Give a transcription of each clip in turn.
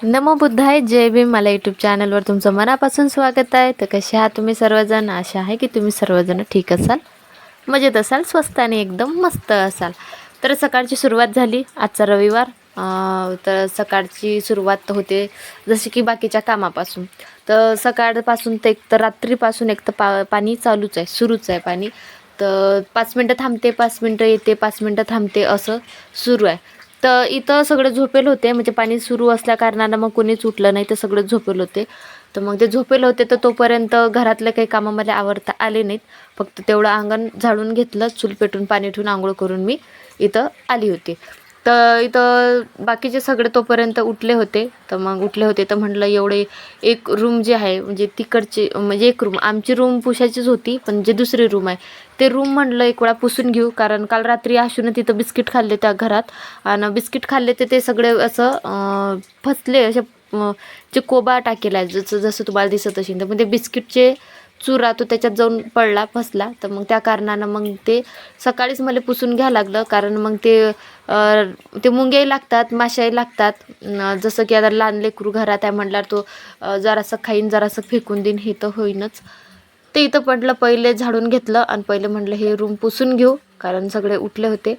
नमो बुद्धाय जय भीम. मला यूट्यूब चॅनलवर तुमचं मनापासून स्वागत आहे. तर कसे आहात तुम्ही सर्वजण? आशा आहे की तुम्ही सर्वजण ठीक असाल. मजेत असाल स्वस्त आणि एकदम मस्त असाल. तर सकाळची सुरुवात झाली. आजचा रविवार. तर सकाळची सुरुवात होते जसे की बाकीच्या कामापासून. तर सकाळपासून ते एक तर रात्रीपासून एक तर पा पाणी चालूच आहे सुरूच आहे पाणी. तर पाच मिनटं थांबते पाच मिनटं येते पाच मिनटं थांबते असं सुरू आहे. तर इथं सगळे झोपेल होते म्हणजे पाणी सुरू असल्या कारणानं मग कोणीच उठलं नाही तर सगळे झोपेल होते. तर मग ते झोपेल होते तर तोपर्यंत घरातले काही कामं मला आवडता आले नाहीत. फक्त तेवढं अंगण झाडून घेतलं चूल पेटून पाणी ठेवून आंघोळ करून मी इथं आली होती. तर इथं बाकीचे सगळे तोपर्यंत उठले होते तर मग उठले होते तर म्हटलं एवढे एक रूम जे आहे म्हणजे तिकडची म्हणजे एक रूम आमची रूम पुशाचीच होती पण जे दुसरी रूम आहे ते रूम म्हटलं एक वेळा पुसून घेऊ. कारण काल रात्री आशून तिथं बिस्किट खाल्ले त्या घरात. आणि बिस्किट खाल्ले तर ते सगळे असं फसले. असे जे कोबा टाकेला आहे जसं जसं तुम्हाला दिसत असेल. तर मग ते बिस्किटचे चुरा तो त्याच्यात जाऊन पडला फसला. तर मग त्या कारणानं मग ते सकाळीच मला पुसून घ्यावं लागलं. कारण मग ते ते मुंग्याही लागतात माशाही लागतात. जसं की आता लहान लेकरू घरात आहे म्हटल्यावर तो जरासं खाईन जरासं फेकून देईन हे तर होईनच. ते इथं म्हटलं पहिले झाडून घेतलं आणि पहिले म्हटलं हे रूम पुसून घेऊ. कारण सगळे उठले होते.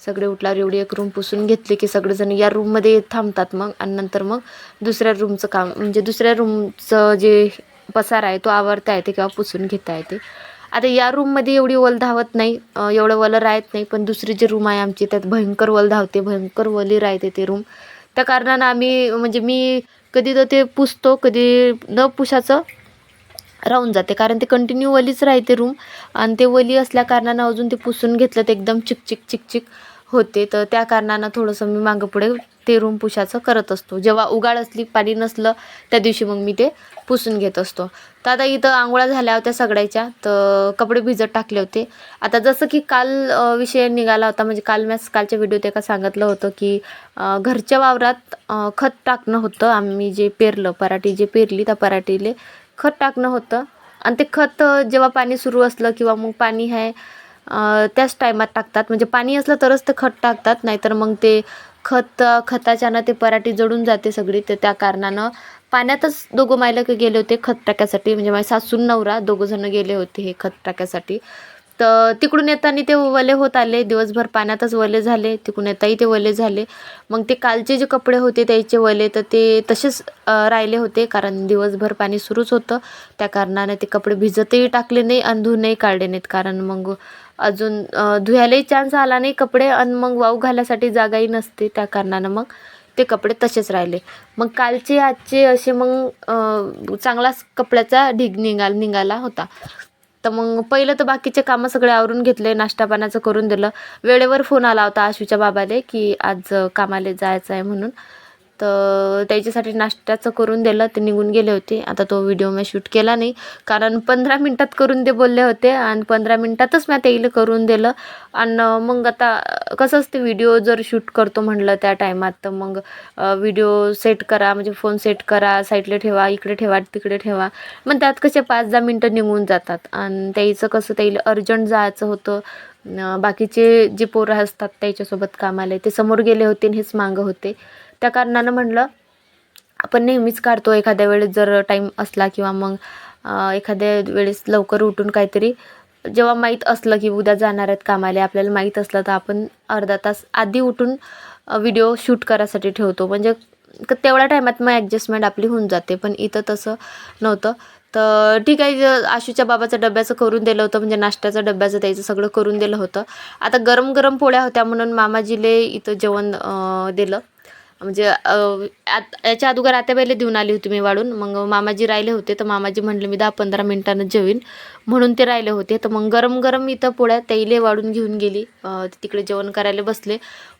सगळे उठल्यावर एवढी एक रूम पुसून घेतली की सगळेजण या रूममध्ये थांबतात मग. आणि नंतर मग दुसऱ्या रूमचं काम म्हणजे दुसऱ्या रूमचं जे पसार आहे तो आवरता येते किंवा पुसून घेता येते. आता या रूममध्ये एवढी वल धावत नाही एवढं वल राहत नाही पण दुसरी जी रूम आहे आमची त्यात भयंकर वल धावते भयंकर वली राहते ते रूम त्या कारणानं आम्ही म्हणजे मी कधी तर ते पुसतो कधी न पुसाचं राहून जाते. कारण ते कंटिन्यू वलीच राहते रूम आणि ते वली असल्या कारणानं अजून ते पुसून घेतलं तर एकदम चिकचिक चिकचिक होते. तर त्या कारणानं थोडंसं मी मागं पुढे ते रूम पुशाचं करत असतो. जेव्हा उगाळ असली पाणी नसलं त्या दिवशी मग मी ते पुसून घेत असतो. तर आता इथं आंघोळा झाल्या होत्या सगळ्याच्या. तर कपडे भिजत टाकले होते. आता जसं की काल विषय निघाला होता. म्हणजे काल मी कालच्या व्हिडिओत एका सांगितलं होतं की घरच्या वावरात खत टाकणं होतं. आम्ही जे पेरलं पराठी जे पेरली त्या पराठीले खत टाकणं होतं. आणि ते खत जेव्हा पाणी सुरू असलं किंवा मग पाणी आहे त्याच टायमात टाकतात. म्हणजे पाणी असलं तरच ते खत टाकतात नाहीतर मग ते खत खताच्यानं ते पराठी जळून जाते सगळी. तर त्या कारणानं पाण्यातच दोघं मायलक गेले होते खत टाकायसाठी. म्हणजे माझे सासून नवरा दोघं जण गेले होते हे खत टाकायसाठी. तर तिकडून येताना ते वले होत आले दिवसभर पाण्यातच वले झाले तिकडून येताही ते वले झाले. मग ते कालचे जे कपडे होते त्याचे वले तर ते तसेच राहिले होते कारण दिवसभर पाणी सुरूच होतं. त्या कारणाने ते कपडे भिजतही टाकले नाही आणि धुवूनही काढले नाहीत. कारण मग अजून धुयालाही चान्स आला नाही कपडे आणि मग वाऊ घालायसाठी जागाही नसते. त्या कारणानं मग ते कपडे तसेच राहिले. मग कालचे आजचे असे मग चांगलाच कपड्याचा ढीग निघाल निघाला होता. तर मग पहिलं तर बाकीचे कामं सगळे आवरून घेतले नाश्ता पाण्याचं करून दिलं. वेळेवर फोन आला होता आशूच्या बाबाले की आज कामाला जायचं आहे म्हणून. तर त्याच्यासाठी नाश्त्याचं करून दिलं ते निघून गेले होते. आता तो व्हिडिओ मी शूट केला नाही. कारण पंधरा मिनटात करून ते बोलले होते आणि पंधरा मिनटातच मी त्याला करून दिलं. आणि मग आता कसं असते व्हिडिओ जर शूट करतो म्हणलं त्या टायमात तर मग व्हिडिओ सेट करा म्हणजे फोन सेट करा साईडला ठेवा इकडे ठेवा तिकडे ठेवा. मग त्यात कसे पाच दहा मिनटं निघून जातात. आणि त्याचं कसं त्याला अर्जंट जायचं होतं. बाकीचे जे पोरं असतात त्याच्यासोबत कामाला ते समोर गेले होते आणि हेच मागं होते. त्या कारणानं म्हणलं आपण नेहमीच काढतो एखाद्या वेळेस जर टाईम असला किंवा मग एखाद्या वेळेस लवकर उठून काहीतरी. जेव्हा माहीत असलं की उद्या जाणार आहेत कामाला आपल्याला माहीत असलं तर आपण अर्धा तास आधी उठून व्हिडिओ शूट करायसाठी ठेवतो. म्हणजे क- तेवढ्या टायमात मग ॲडजस्टमेंट आपली होऊन जाते. पण इथं तसं नव्हतं. तर ठीक आहे ज- आशूच्या बाबाचं डब्याचं करून दिलं होतं म्हणजे नाश्त्याचं डब्याचं त्याचं सगळं करून दिलं होतं. आता गरम गरम पोळ्या होत्या म्हणून मामाजीले इथं जेवण दिलं. म्हणजे आत याच्या अगोदर आत्याबाईला देऊन आली होती मी वाढून. मग मामाजी राहिले होते तर मामाजी म्हणले मी दहा पंधरा मिनिटानं जेवीन. म्हणून ते राहिले होते. तर मग गरम गरम इथं पोळ्या त्याईले वाढून घेऊन गेली. तिकडे जेवण करायला बसले.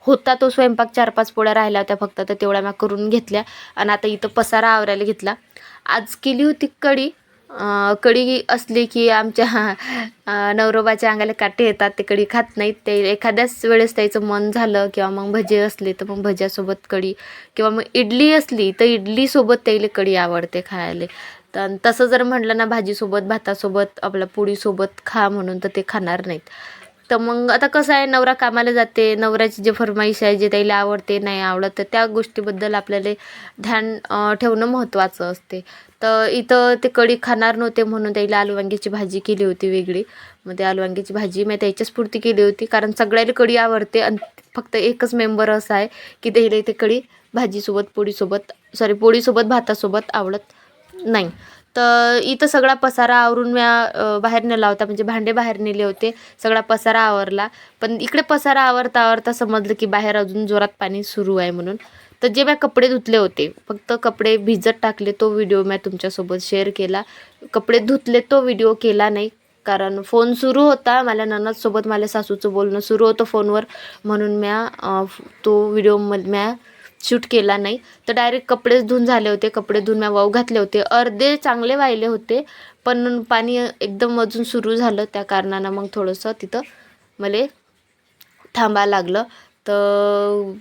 होता तो स्वयंपाक चार पाच पोळ्या राहिल्या होत्या फक्त. तर तेवढ्या मी करून घेतल्या. आणि आता इथं पसारा आवरायला घेतला. आज केली होती कढी. कडी कढी असली की आमच्या नवरोबाच्या अंगाला काटे येतात ते कढी खात नाहीत. ते एखाद्याच वेळेस त्याचं मन झालं किंवा मग भजे असले तर मग भज्यासोबत कढी किंवा मग इडली असली तर इडलीसोबत त्याला कढी आवडते खायला. तर तसं जर म्हटलं ना भाजीसोबत भातासोबत आपल्या पोळीसोबत खा म्हणून तर ते खाणार नाहीत. तर मग आता कसं आहे नवरा कामाला जाते नवऱ्याची जे फरमाईश आहे जे त्याला आवडते नाही आवडत तर त्या गोष्टीबद्दल आपल्याला ध्यान ठेवणं महत्त्वाचं असते. तर इथं ते कढी खाणार नव्हते म्हणून त्याला आलू वांग्याची भाजी केली होती वेगळी. मग ते आलू वांग्याची भाजी मी त्याच्याच पुरती केली होती कारण सगळ्याला कढी आवडते आणि फक्त एकच मेंबर असा आहे की त्याला इथे कढी भाजीसोबत पोळीसोबत सॉरी पोळीसोबत भातासोबत आवडत नाही. तर इथं सगळा पसारा आवरून म्या बाहेर नेला होता म्हणजे भांडे बाहेर नेले होते सगळा पसारा आवरला. पण इकडे पसारा आवरता आवरता समजलं की बाहेर अजून जोरात पाणी सुरू आहे म्हणून. तर जे मी कपडे धुतले होते फक्त कपडे भिजत टाकले तो व्हिडिओ मी तुमच्यासोबत शेअर केला. कपडे धुतले तो व्हिडिओ केला नाही कारण फोन सुरू होता. माझ्या ननदसोबत माझ्या सासूचं बोलणं सुरू होतं फोनवर. म्हणून म्या तो व्हिडिओ म्या शूट केला नाही. तर डायरेक्ट कपडेच धुवून झाले होते. कपडे धुवून मी वाहू घातले होते. अर्धे चांगले वाहिले होते. पण पाणी एकदम अजून सुरू झालं. त्या कारणानं मग थोडंसं तिथं मला थांबायला लागलं. तर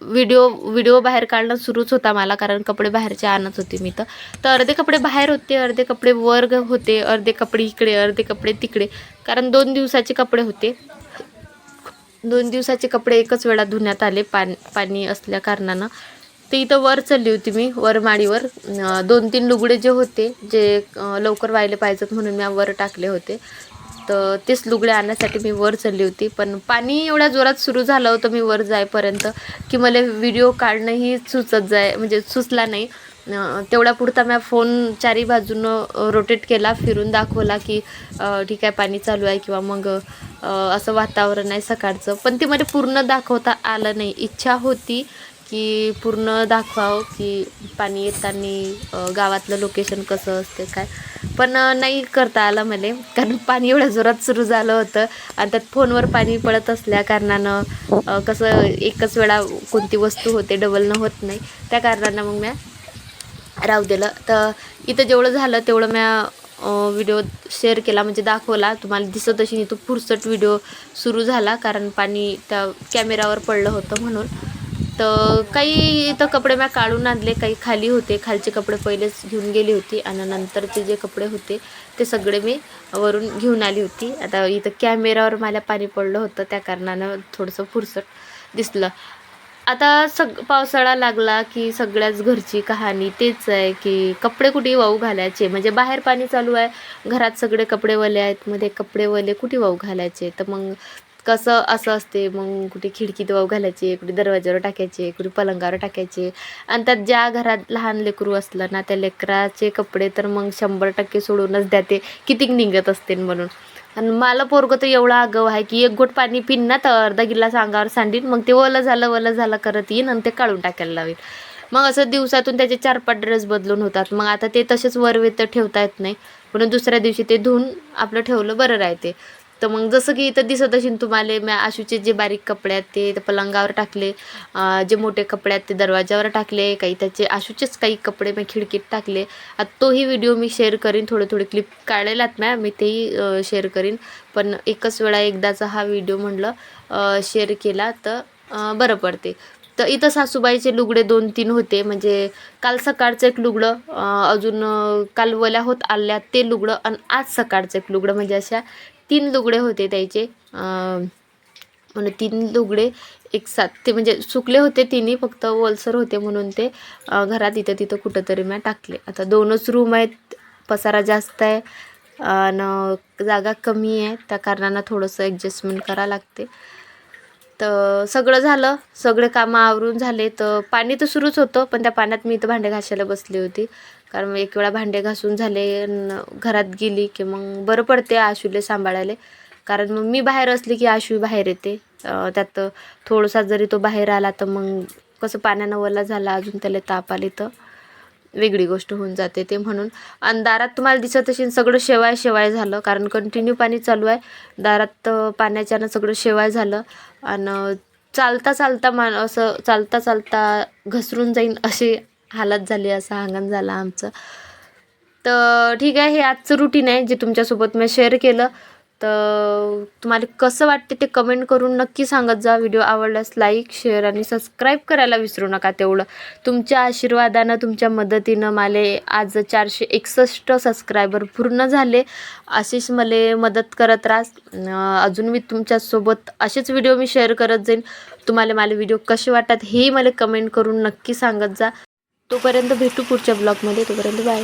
व्हिडिओ व्हिडिओ बाहेर काढणं सुरूच होता मला. कारण कपडे बाहेरचे आणत होते मी तर. तर अर्धे कपडे बाहेर होते. अर्धे कपडे वर होते. अर्धे कपडे इकडे अर्धे कपडे तिकडे. कारण दोन दिवसाचे कपडे होते. दोन दिवसाचे कपडे एकच वेळा धुण्यात आले पाणी पाणी असल्या कारणानं. ते इथं वर चालली होती मी वर माडीवर. दोन तीन लुगडे जे होते जे लवकर व्हायले पाहिजेत म्हणून मी वर टाकले होते. तर तेच लुगडे आणण्यासाठी मी वर चालली होती. पण पाणी एवढ्या जोरात सुरू झालं होतं मी वर जायपर्यंत की मला व्हिडिओ काढणंही सुचत जाय म्हणजे सुचला नाही. तेवढ्या पुरता मी फोन चारी बाजूनं रोटेट केला फिरून दाखवला की ठीक आहे पाणी चालू आहे किंवा मग असं वातावरण आहे सकाळचं. पण ते मला पूर्ण दाखवता आलं नाही. इच्छा होती की पूर्ण दाखवावं की पाणी येताना गावातलं लोकेशन कसं असते काय. पण नाही करता आलं मला कारण पाणी एवढ्या जोरात सुरू झालं होतं. आणि त्यात फोनवर पाणी पडत असल्या कारणानं कसं एकच वेळा कोणती वस्तू होते डबल न होत नाही. त्या कारणानं मग मी राहू दिलं. तर इथं जेवढं झालं तेवढं म्या व्हिडिओ शेअर केला म्हणजे दाखवला. तुम्हाला दिसत अशी तो फुरसट व्हिडिओ सुरू झाला कारण पाणी त्या कॅमेरावर पडलं होतं म्हणून. तर काही इथं कपडे मी काढून आणले काही खाली होते. खालचे कपडे पहिलेच घेऊन गेली होती आणि नंतरचे जे कपडे होते ते सगळे मी वरून घेऊन आली होती. आता इथं कॅमेरावर मला पाणी पडलं होतं त्या कारणानं थोडंसं फुरसट दिसलं. आता सग पावसाळा लागला की सगळ्याच घरची कहाणी तेच आहे की कपडे कुठे वाहू घालायचे. म्हणजे बाहेर पाणी चालू आहे घरात सगळे कपडे वले आहेत मध्ये कपडे वले कुठे वाहू घालायचे? तर मग कसं असं असते मग कुठे खिडकीत वाहू घालायचे कुठे दरवाज्यावर टाकायचे कुठे पलंगावर टाकायचे. आणि त्यात ज्या घरात लहान लेकरू असलं ना त्या लेकराचे कपडे तर मग शंभर टक्के सोडूनच द्या ते. किती निघत असते म्हणून. आणि मला पोरगं तर एवढा आगाव आहे की एक गोट पाणी पिन ना तर अर्धा गिल्लास अंगावर सांडीन मग ते ओलं झालं वलं झालं करत येईन आणि ते काढून टाकायला लावेल मग असं दिवसातून त्याचे चार पाच ड्रेस बदलून होतात. मग आता ते तसेच वरवेत ठेवता येत नाही. म्हणून दुसऱ्या दिवशी ते धुवून आपलं ठेवलं बरं राहते. तर मग जसं की इथं दिसत असेल तुम्हाला मी आशूचे जे बारीक कपडे आहेत ते ते पलंगावर टाकले जे मोठे कपडे आहेत ते दरवाजावर टाकले काही त्याचे आशूचेच काही कपडे मी खिडकीत टाकले. आता तोही व्हिडिओ मी शेअर करीन थोडे थोडे क्लिप काढलेलात मॅ मी तेही शेअर करीन. पण एकच वेळा एकदाचा हा व्हिडिओ म्हणलं शेअर केला तर बरं पडते. तर इथं सासूबाईचे लुगडे दोन तीन होते म्हणजे काल सकाळचं एक लुगडं अजून काल वल्या होत आल्या ते लुगडं आणि आज सकाळचं एक लुगडं म्हणजे अशा तीन लुगडे होते त्याचे. म्हणून तीन लुगडे एक साथ ते म्हणजे सुकले होते तिन्ही फक्त ओलसर होते म्हणून ते घरात इथं तिथं कुठंतरी मी टाकले. आता दोनच रूम आहेत पसारा जास्त आहे आणि जागा कमी आहे त्या कारणानं थोडंसं ॲडजस्टमेंट करावं लागते. तर सगळं झालं सगळे कामं आवरून झाले तर पाणी तर सुरूच होतं पण त्या पाण्यात मी इथं भांडे घासायला बसली होती. कारण एक वेळा भांडे घासून झाले घरात गेली की मग बरं पडते आशूले सांभाळायला. कारण मग मी बाहेर असली की आशू बाहेर येते. त्यात थोडासा जरी तो बाहेर आला तर मग कसं पाण्यानं वला झाला अजून त्याला ताप आली तर वेगळी गोष्ट होऊन जाते ते म्हणून. आणि दारात तुम्हाला दिसत असेल सगळं शेवाय शेवाय झालं. कारण कंटिन्यू पाणी चालू आहे. दारात पाण्याच्यानं सगळं शेवाय झालं. आणि चालता चालता मान असं चालता चालता घसरून जाईन असे हालत झाली असा हांगण झाला आमचं. तर ठीक आहे हे आजचं रुटीन आहे जे तुमच्यासोबत मी शेअर केलं. तर तुम्हाला कसं वाटते ते कमेंट करून नक्की सांगत जा. व्हिडिओ आवडल्यास लाईक शेअर आणि सबस्क्राईब करायला विसरू नका तेवढं. तुमच्या आशीर्वादानं तुमच्या मदतीनं मला आज चारशे एकसष्ट सबस्क्रायबर पूर्ण झाले. अशीच मला मदत करत राहा. अजून मी तुमच्यासोबत असेच व्हिडिओ मी शेअर करत जाईन. तुम्हाला माझे व्हिडिओ कसे वाटतात हेही मला कमेंट करून नक्की सांगत जा. तोपर्यंत भेटू पुढच्या ब्लॉगमध्ये. तोपर्यंत बाय.